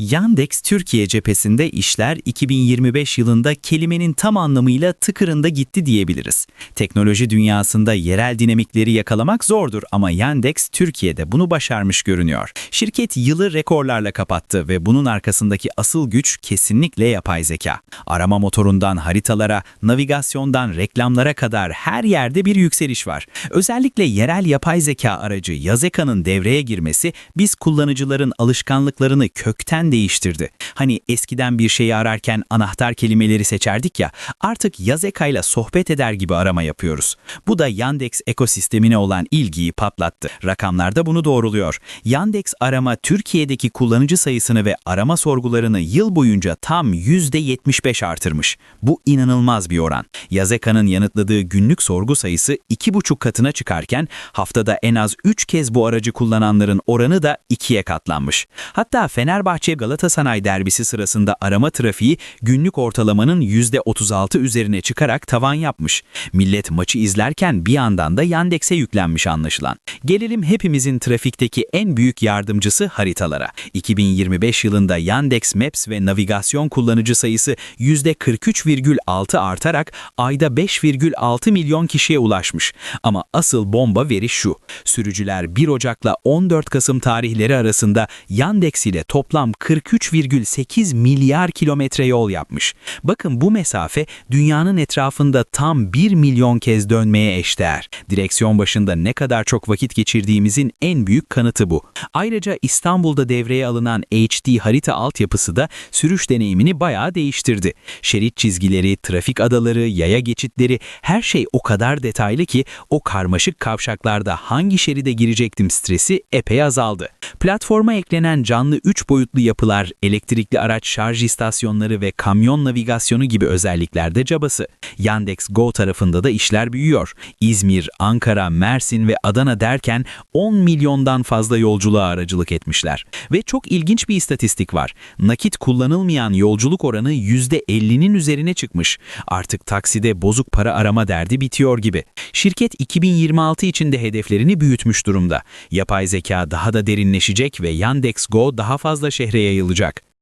Yandex Türkiye cephesinde işler 2025 yılında kelimenin tam anlamıyla tıkırında gitti diyebiliriz. Teknoloji dünyasında yerel dinamikleri yakalamak zordur ama Yandex Türkiye'de bunu başarmış görünüyor. Şirket yılı rekorlarla kapattı ve bunun arkasındaki asıl güç kesinlikle yapay zeka. Arama motorundan haritalara, navigasyondan reklamlara kadar her yerde bir yükseliş var. Özellikle yerel yapay zeka aracı Yazeka'nın devreye girmesi biz kullanıcıların alışkanlıklarını kökten değiştirdi. Hani eskiden bir şeyi ararken anahtar kelimeleri seçerdik ya, artık Yazeka ile sohbet eder gibi arama yapıyoruz. Bu da Yandex ekosistemine olan ilgiyi patlattı. Rakamlarda bunu doğruluyor. Yandex arama Türkiye'deki kullanıcı sayısını ve arama sorgularını yıl boyunca tam %75 artırmış. Bu inanılmaz bir oran. Yazeka'nın yanıtladığı günlük sorgu sayısı 2,5 katına çıkarken haftada en az 3 kez bu aracı kullananların oranı da 2'ye katlanmış. Hatta Fenerbahçe Galatasaray derbisi sırasında arama trafiği günlük ortalamanın %36 üzerine çıkarak tavan yapmış. Millet maçı izlerken bir yandan da Yandex'e yüklenmiş anlaşılan. Gelelim hepimizin trafikteki en büyük yardımcısı haritalara. 2025 yılında Yandex Maps ve navigasyon kullanıcı sayısı %43,6 artarak ayda 5,6 milyon kişiye ulaşmış. Ama asıl bomba veri şu. Sürücüler 1 Ocak'la 14 Kasım tarihleri arasında Yandex ile toplam 43,8 milyar kilometre yol yapmış. Bakın bu mesafe dünyanın etrafında tam 1 milyon kez dönmeye eşdeğer. Direksiyon başında ne kadar çok vakit geçirdiğimizin en büyük kanıtı bu. Ayrıca İstanbul'da devreye alınan HD harita altyapısı da sürüş deneyimini bayağı değiştirdi. Şerit çizgileri, trafik adaları, yaya geçitleri her şey o kadar detaylı ki o karmaşık kavşaklarda hangi şeride girecektim stresi epey azaldı. Platforma eklenen canlı 3 boyutlu yapılar, elektrikli araç şarj istasyonları ve kamyon navigasyonu gibi özellikler de cabası. Yandex Go tarafında da işler büyüyor. İzmir, Ankara, Mersin ve Adana derken 10 milyondan fazla yolculuğa aracılık etmişler. Ve çok ilginç bir istatistik var. Nakit kullanılmayan yolculuk oranı %50'nin üzerine çıkmış. Artık takside bozuk para arama derdi bitiyor gibi. Şirket 2026 içinde hedeflerini büyütmüş durumda. Yapay zeka daha da derinleşecek ve Yandex Go daha fazla şehre yayılacak.